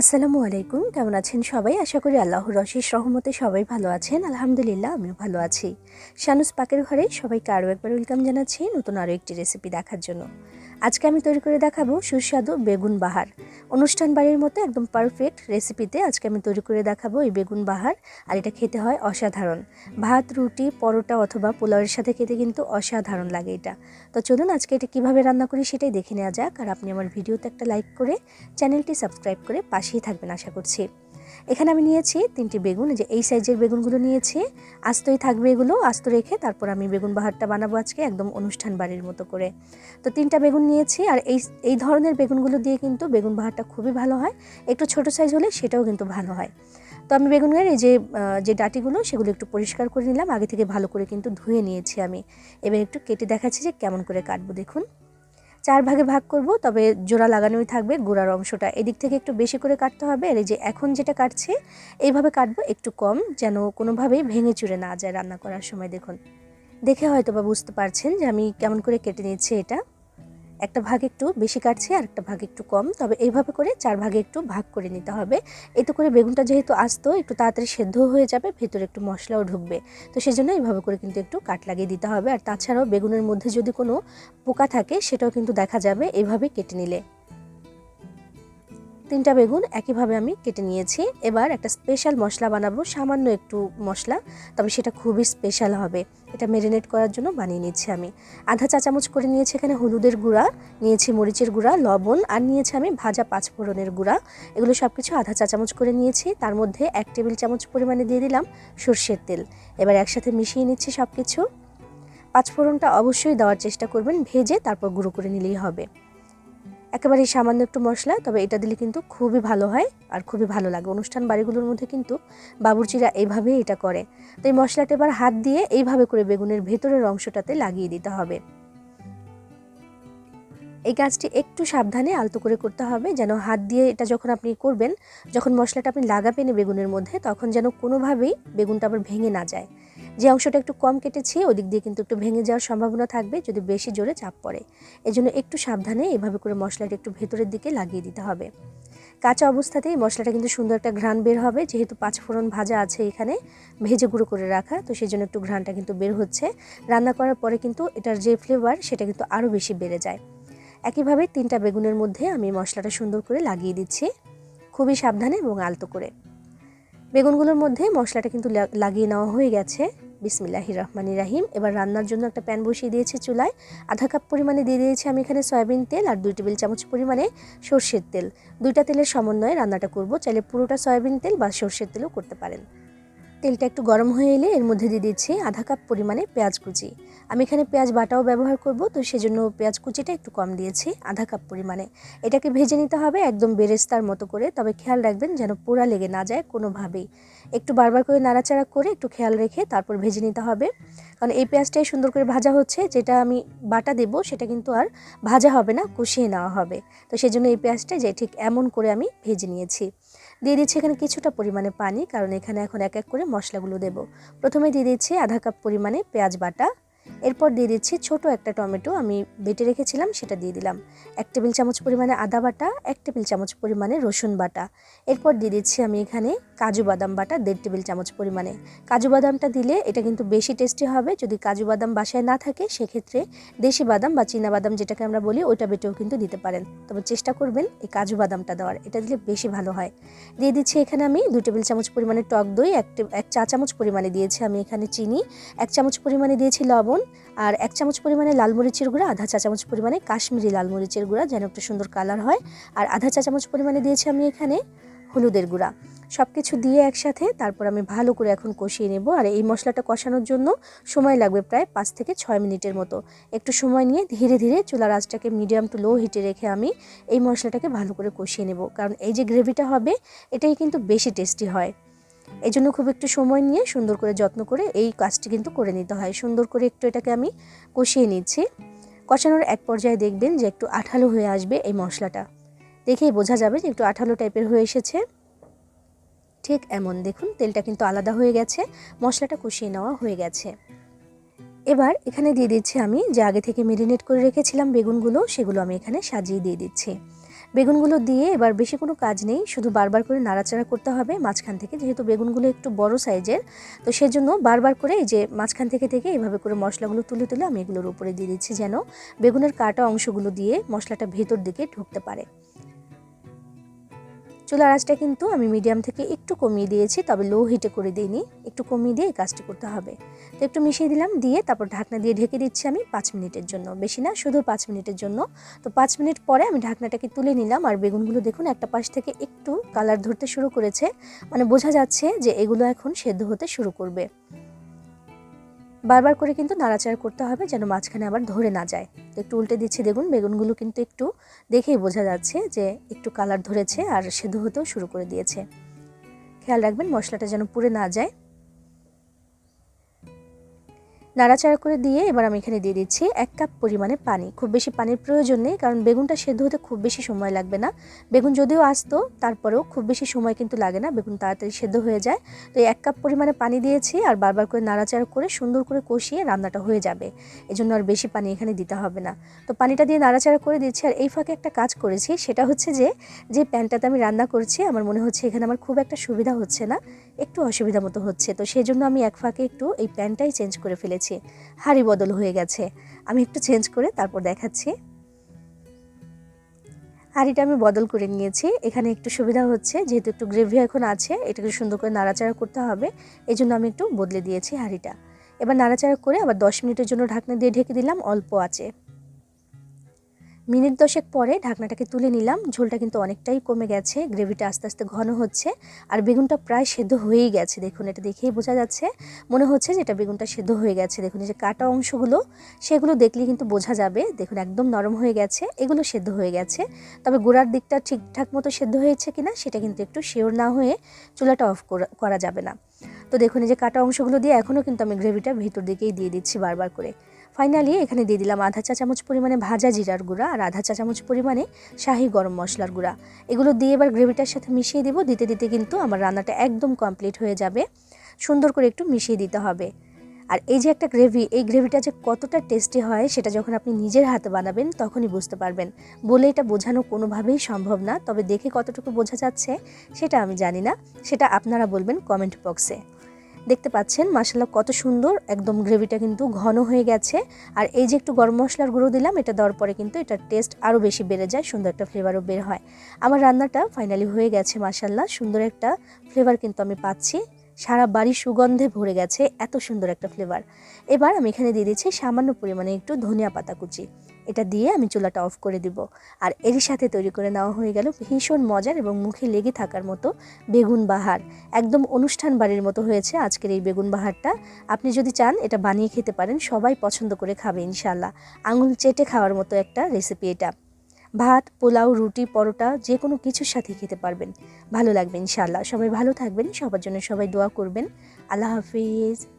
আসসালামু আলাইকুম। কেমন আছেন সবাই? আশা করি আল্লাহর রশিস রহমতে সবাই ভালো আছেন। আলহামদুলিল্লাহ, আমিও ভালো আছি। শানুস পাকের ঘরে সবাইকে আরও একবার ওয়েলকাম জানাচ্ছি নতুন আরও একটি রেসিপি দেখার জন্য। আজকে আমি তৈরি করে দেখাবো সুস্বাদু বেগুন বাহার। অনুষ্ঠান বাড়ির মতো একদম পারফেক্ট রেসিপিতে আজকে আমি তৈরি করে দেখাবো এই বেগুন বাহার, আর এটা খেতে হয় অসাধারণ। ভাত, রুটি, পরোটা অথবা পোলাওয়ের সাথে খেতে কিন্তু অসাধারণ লাগে এটা। তো চলুন আজকে এটা কীভাবে রান্না করি সেটাই দেখে নেওয়া যাক, আর আপনি আমার ভিডিওতে একটা লাইক করে চ্যানেলটি সাবস্ক্রাইব করে পাশেই থাকবেন আশা করছি। এখানে আমি নিয়েছি তিনটি বেগুন যে এই সাইজের বেগুনগুলো নিয়েছি। আস্তই থাকবে এগুলো, আস্ত রেখে তারপর আমি বেগুন বাহারটা বানাবো আজকে একদম অনুষ্ঠান বাড়ির মতো করে। তো তিনটা বেগুন নিয়েছি আর এই এই ধরনের বেগুনগুলো দিয়ে কিন্তু বেগুন বাহারটা খুবই ভালো হয়। একটু ছোট সাইজ হলে সেটাও কিন্তু ভালো হয়। তো আমি বেগুনের এই যে যে ডাটিগুলো সেগুলো একটু পরিষ্কার করে নিলাম, আগে থেকে ভালো করে কিন্তু ধুয়ে নিয়েছি আমি। এবার একটু কেটে দেখাচ্ছি যে কেমন করে কাটবো, দেখুন। চার ভাগে ভাগ করব, তবে জোড়া লাগানোই থাকবে গোড়ার অংশটা। এদিক থেকে একটু বেশি করে কাটতে হবে, আর এই যে এখন যেটা কাটছে, এইভাবে কাটবো একটু কম, যেন কোনোভাবেই ভেঙে চুরে না যায় রান্না করার সময়, দেখুন। দেখে হয়তো বা বুঝতে পারছেন যে আমি কেমন করে কেটে নিচ্ছি এটা। একটা ভাগ একটু বেশি কাটছে আর একটা ভাগ একটু কম। তবে এইভাবে করে চার ভাগে একটু ভাগ করে নিতে হবে। এতে করে বেগুনটা যেহেতু আসতো, একটু তাড়াতাড়ি সেদ্ধ হয়ে যাবে, ভেতরে একটু মশলাও ঢুকবে। তো সেই জন্য এইভাবে করে কিন্তু একটু কাট লাগিয়ে দিতে হবে। আর তাছাড়াও বেগুনের মধ্যে যদি কোনো পোকা থাকে, সেটাও কিন্তু দেখা যাবে এইভাবে কেটে নিলে। তিনটা বেগুন একইভাবে আমি কেটে নিয়েছি। এবার একটা স্পেশাল মশলা বানাবো, সামান্য একটু মশলা, তবে সেটা খুবই স্পেশাল হবে। এটা মেরিনেট করার জন্য বানিয়ে নিচ্ছি আমি। আধা চা চামচ করে নিয়েছি এখানে হলুদের গুঁড়া, নিয়েছি মরিচের গুঁড়া, লবণ, আর নিয়েছি আমি ভাজা পাঁচফোড়নের গুঁড়া। এগুলো সব কিছু আধা চা চামচ করে নিয়েছি, তার মধ্যে এক টেবিল চামচ পরিমাণে দিয়ে দিলাম সর্ষের তেল। এবার একসাথে মিশিয়ে নিচ্ছি সব কিছু পাঁচফোড়নটা অবশ্যই দেওয়ার চেষ্টা করবেন, ভেজে তারপর গুঁড়ো করে নিলেই হবে। একেবারে সামান্য একটু মশলা, তবে এটা দিলে কিন্তু খুবই ভালো হয় আর খুবই ভালো লাগে। অনুষ্ঠান বাড়িগুলোর মধ্যে কিন্তু বাবুর্চিরা এইভাবেই এটা করে। তো এই মশলাটা এবার হাত দিয়ে এইভাবে করে বেগুনের ভেতরের অংশটাতে লাগিয়ে দিতে হবে। এই কাজটি একটু সাবধানে আলতো করে করতে হবে, যেন হাত দিয়ে এটা যখন আপনি করবেন, যখন মশলাটা আপনি লাগাবেন বেগুনের মধ্যে, তখন যেন কোনোভাবেই বেগুনটা আবার ভেঙে না যায়। যে অংশটা একটু কম কেটেছি, ওদিক দিয়ে কিন্তু একটু ভেঙে যাওয়ার সম্ভাবনা থাকবে, যদি বেশি জোরে চাপ পড়ে। এজন্য একটু সাবধানে এভাবে করে মশলাটা একটু ভেতরের দিকে লাগিয়ে দিতে হবে। কাঁচা অবস্থাতেই মশলাটা কিন্তু সুন্দর একটা ঘ্রাণ বের হবে, যেহেতু পাঁচফোড়ন ভাজা আছে এখানে, ভেজে গুঁড়ো করে রাখা, তো সেই জন্য একটু ঘ্রাণটা কিন্তু বের হচ্ছে। রান্না করার পরে কিন্তু এটার যে ফ্লেভার সেটা কিন্তু আরও বেশি বেড়ে যায়। একইভাবে তিনটা বেগুনের মধ্যে আমি মশলাটা সুন্দর করে লাগিয়ে দিচ্ছি, খুবই সাবধানে এবং আলতো করে। বেগুনগুলোর মধ্যে মশলাটা কিন্তু লাগিয়ে নেওয়া হয়ে গেছে। বিসমিল্লাহি রহমানি রাহিম। এবার রান্নার জন্য একটা প্যান বসিয়ে দিয়েছি চুলায়। আধা কাপ পরিমাণে দিয়ে দিয়েছি আমি এখানে সয়াবিন তেল আর দুই টেবিল চামচ পরিমাণে সর্ষের তেল। দুইটা তেলের সমন্বয়ে রান্নাটা করব। চাইলে পুরোটা সয়াবিন তেল বা সর্ষের তেলও করতে পারেন। তেলটা একটু গরম হয়ে এলে এর মধ্যে দিয়ে দিচ্ছি আধা কাপ পরিমাণে পেঁয়াজ কুচি। আমি এখানে পেঁয়াজ বাটাও ব্যবহার করব, তো সেজন্য পেঁয়াজ কুচিটা একটু কম দিয়েছি, আধা কাপ পরিমাণে। এটাকে ভেজে নিতে হবে একদম বেরেস্তার মতো করে, তবে খেয়াল রাখবেন যেন পোড়া লেগে না যায় কোনোভাবেই। একটু বারবার করে নাড়াচাড়া করে একটু খেয়াল রেখে তারপর ভেজে নিতে হবে। কারণ এই পেঁয়াজটাই সুন্দর করে ভাজা হচ্ছে, যেটা আমি বাটা দেব, সেটা কিন্তু আর ভাজা হবে না, কষিয়ে নেওয়া হবে। তো সেজন্য এই পেঁয়াজটা যে ঠিক এমন করে আমি ভেজে নিয়েছি। দিয়ে দিচ্ছি এখানে কিছুটা পরিমাণে পানি, কারণ এখানে এখন এক এক করে মশলাগুলো দেব। প্রথমে দিয়ে দিচ্ছি আধা কাপ পরিমাণে পেঁয়াজ বাটা। এরপর দিয়ে দিচ্ছি ছোট একটা টমেটো আমি বেটে রেখেছিলাম, সেটা দিয়ে দিলাম। এক টেবিল চামচ পরিমাণে আদা বাটা, এক টেবিল চামচ পরিমাণে রসুন বাটা। এরপর দিয়ে দিচ্ছি আমি এখানে কাজু বাদাম বাটা, দেড় টেবিল চামচ পরিমাণে। কাজু বাদামটা দিলে এটা কিন্তু বেশি টেস্টি হবে। যদি কাজু বাদাম বাসায় না থাকে, সেক্ষেত্রে দেশি বাদাম বা চীনা বাদাম যেটাকে আমরা বলি, ওইটা বেটেও কিন্তু দিতে পারেন। তবে চেষ্টা করবেন এই কাজু বাদামটা দেওয়ার, এটা দিলে বেশি ভালো হয়। দিয়ে দিচ্ছি এখানে আমি দু টেবিল চামচ পরিমাণে টক দই, এক এক চা চামচ পরিমাণে দিয়েছি আমি এখানে চিনি, এক চামচ পরিমাণে দিয়েছি লবণ আর এক চামচ পরিমাণে লাল মরিচের গুঁড়া, আধা চা চামচ পরিমাণে কাশ্মীরি লাল মরিচের গুঁড়া যেন একটু সুন্দর কালার হয়। আর আধা চা চামচ পরিমাণে দিয়েছি আমি এখানে হলুদের গুঁড়া। সব কিছু দিয়ে একসাথে তারপর আমি ভালো করে এখন কষিয়ে নেব। আর এই মশলাটা কষানোর জন্য সময় লাগবে প্রায় পাঁচ থেকে ছয় মিনিটের মতো। একটু সময় নিয়ে ধীরে ধীরে চুলার আঁচটাকে মিডিয়াম টু লো হিটে রেখে আমি এই মশলাটাকে ভালো করে কষিয়ে নেব। কারণ এই যে গ্রেভিটা হবে, এটাই কিন্তু বেশি টেস্টি হয়। এই জন্য খুব একটু সময় নিয়ে সুন্দর করে যত্ন করে এই কাজটি কিন্তু করে নিতে হয়। সুন্দর করে একটু এটাকে আমি কষিয়ে নিচ্ছি। কষানোর এক পর্যায়ে দেখবেন যে একটু আঠালো হয়ে আসবে এই মশলাটা। দেখেই বোঝা যাবে যে একটু আঠালো টাইপের হয়ে এসেছে। ঠিক এমন, দেখুন, তেলটা কিন্তু আলাদা হয়ে গেছে, মশলাটা কষিয়ে নেওয়া হয়ে গেছে। এবার এখানে দিয়ে দিচ্ছি আমি যে আগে থেকে মেরিনেট করে রেখেছিলাম বেগুনগুলো, সেগুলো আমি এখানে সাজিয়ে দিয়ে দিচ্ছি। বেগুনগুলো দিয়ে এবার বেশি কোনো কাজ নেই, শুধু বারবার করে নাড়াচাড়া করতে হবে মাঝখান থেকে, যেহেতু বেগুনগুলো একটু বড় সাইজের, তো সেজন্য বারবার করে এই যে মাঝখান থেকে থেকে এভাবে করে মশলাগুলো তুলে তুলে আমি এগুলোর উপরে দিয়ে দিচ্ছি যেন বেগুনের কাটা অংশগুলো দিয়ে মশলাটা ভেতর দিকে ঢুকতে পারে। চুলার আঁচটা কিন্তু আমি মিডিয়াম থেকে একটু কমিয়ে দিয়েছি, তবে লো হিটে করে দিইনি। একটু কমিয়ে দিয়ে এই কাজটি করতে হবে। তো একটু মিশিয়ে দিলাম, দিয়ে তারপর ঢাকনা দিয়ে ঢেকে দিচ্ছি আমি পাঁচ মিনিটের জন্য। বেশি না, শুধু পাঁচ মিনিটের জন্য। তো পাঁচ মিনিট পরে আমি ঢাকনাটাকে তুলে নিলাম, আর বেগুনগুলো দেখুন একটা পাশ থেকে একটু কালার ধরতে শুরু করেছে। মানে বোঝা যাচ্ছে যে এগুলো এখন সেদ্ধ হতে শুরু করবে। বারবার করে কিন্তু নাড়াচাড়া করতে হবে যেন মাঝখানে আবার ধরে না যায়। তো একটু উল্টে দিচ্ছি দেখুন, বেগুনগুলো কিন্তু একটু দেখেই বোঝা যাচ্ছে যে একটু কালার ধরেছে আর সেদ্ধ হতেও শুরু করে দিয়েছে। খেয়াল রাখবেন মশলাটা যেন পুড়ে না যায়। নাড়াচাড়া করে দিয়ে এবার আমি এখানে দিয়ে দিচ্ছি এক কাপ পরিমাণে পানি। খুব বেশি পানির প্রয়োজন নেই, কারণ বেগুনটা সেদ্ধ হতে খুব বেশি সময় লাগবে না। বেগুন যদিও আসতো, তারপরেও খুব বেশি সময় কিন্তু লাগে না, বেগুন তাড়াতাড়ি সেদ্ধ হয়ে যায়। তো এক কাপ পরিমাণে পানি দিয়েছি আর বারবার করে নাড়াচাড়া করে সুন্দর করে কষিয়ে রান্নাটা হয়ে যাবে। এজন্য আর বেশি পানি এখানে দিতে হবে না। তো পানিটা দিয়ে নাড়াচাড়া করে দিচ্ছি আর এই ফাঁকে একটা কাজ করেছি, সেটা হচ্ছে যে যে প্যানটাতে আমি রান্না করছি, আমার মনে হচ্ছে এখানে আমার খুব একটা সুবিধা হচ্ছে না, একটু অসুবিধা মতো হচ্ছে। তো সেই জন্য আমি এক ফাঁকে একটু এই প্যানটাই চেঞ্জ করে ফেলেছি। হাড়ি বদল হয়ে গেছে। আমি একটু চেঞ্জ করে তারপর দেখাচ্ছি। হাঁড়িটা আমি বদল করে নিয়েছি। এখানে একটু সুবিধা হচ্ছে, যেহেতু একটু গ্রেভি এখন আছে, এটাকে সুন্দর করে নাড়াচাড়া করতে হবে। এই জন্য আমি একটু বদলে দিয়েছি হাঁড়িটা। এবার নাড়াচাড়া করে আবার দশ মিনিটের জন্য ঢাকনা দিয়ে ঢেকে দিলাম, অল্প আছে। মিনিট দশেক পরে ঢাকনাটাকে তুলে নিলাম। ঝোলটা কিন্তু অনেকটাই কমে গেছে, গ্রেভিটা আস্তে আস্তে ঘন হচ্ছে আর বেগুনটা প্রায় সেদ্ধ হয়েই গেছে। দেখুন, এটা দেখেই বোঝা যাচ্ছে, মনে হচ্ছে যে এটা বেগুনটা সেদ্ধ হয়ে গেছে। দেখুন, এই যে কাটা অংশগুলো, সেগুলো দেখলে কিন্তু বোঝা যাবে। দেখুন, একদম নরম হয়ে গেছে, এগুলো সেদ্ধ হয়ে গেছে। তবে গোড়ার দিকটা ঠিকঠাক মতো সেদ্ধ হয়েছে কিনা, সেটা কিন্তু একটু শিওর না হয়ে চুলাটা অফ করা যাবে না। তো দেখুন, এই যে কাটা অংশগুলো দিয়ে এখনও কিন্তু আমি গ্রেভিটা ভিতর দিকেই দিয়ে দিচ্ছি বারবার করে। ফাইনালি এখানে দিয়ে দিলাম আধা চা চামচ পরিমাণে ভাজা জিরার গুঁড়া আর আধা চা চামচ পরিমাণে শাহি গরম মশলার গুঁড়া। এগুলো দিয়ে এবার গ্রেভিটার সাথে মিশিয়ে দেবো। দিতে দিতে কিন্তু আমার রান্নাটা একদম কমপ্লিট হয়ে যাবে। সুন্দর করে একটু মিশিয়ে দিতে হবে। আর এই যে একটা গ্রেভি, এই গ্রেভিটা যে কতটা টেস্টি হয় সেটা যখন আপনি নিজের হাতে বানাবেন তখনই বুঝতে পারবেন। বলে এটা বোঝানো কোনোভাবেই সম্ভব না, তবে দেখে কতটুকু বোঝা যাচ্ছে সেটা আমি জানি না। সেটা আপনারা বলবেন কমেন্ট বক্সে দেখতে পাচ্ছেন মশলা কত সুন্দর, একদম গ্রেভিটা কিন্তু ঘন হয়ে গেছে। আর এই যে একটু গরম মশলার গুঁড়ো দিলাম, এটা দেওয়ার পরে কিন্তু এটার টেস্ট আরও বেশি বেড়ে যায়, সুন্দর একটা ফ্লেভারও বের হয়। আমার রান্নাটা ফাইনালি হয়ে গেছে মাসাল্লাহ সুন্দর একটা ফ্লেভার কিন্তু আমি পাচ্ছি। সারা বাড়ি সুগন্ধে ভরে গেছে এত সুন্দর একটা ফ্লেভার এবার আমি এখানে দিয়ে দিচ্ছি সামান্য পরিমাণে একটু ধনিয়া পাতা কুচি। এটা দিয়ে আমি চুলাটা অফ করে দিব। আর এরই সাথে তৈরি করে নেওয়া হয়ে গেল ভীষণ মজার এবং মুখে লেগে থাকার মতো বেগুন বাহার। একদম অনুষ্ঠান বাড়ির মতো হয়েছে আজকের এই বেগুন বাহারটা। আপনি যদি চান এটা বানিয়ে খেতে পারেন, সবাই পছন্দ করে খাবে ইনশাল্লাহ আঙুল চেটে খাওয়ার মতো একটা রেসিপি এটা। ভাত, পোলাও, রুটি, পরোটা, যে কোনো কিছুর সাথে খেতে পারবেন। ভালো লাগবে ইনশাল্লাহ সবাই ভালো থাকবেন, সবার জন্য সবাই দোয়া করবেন। আল্লাহ হাফিজ।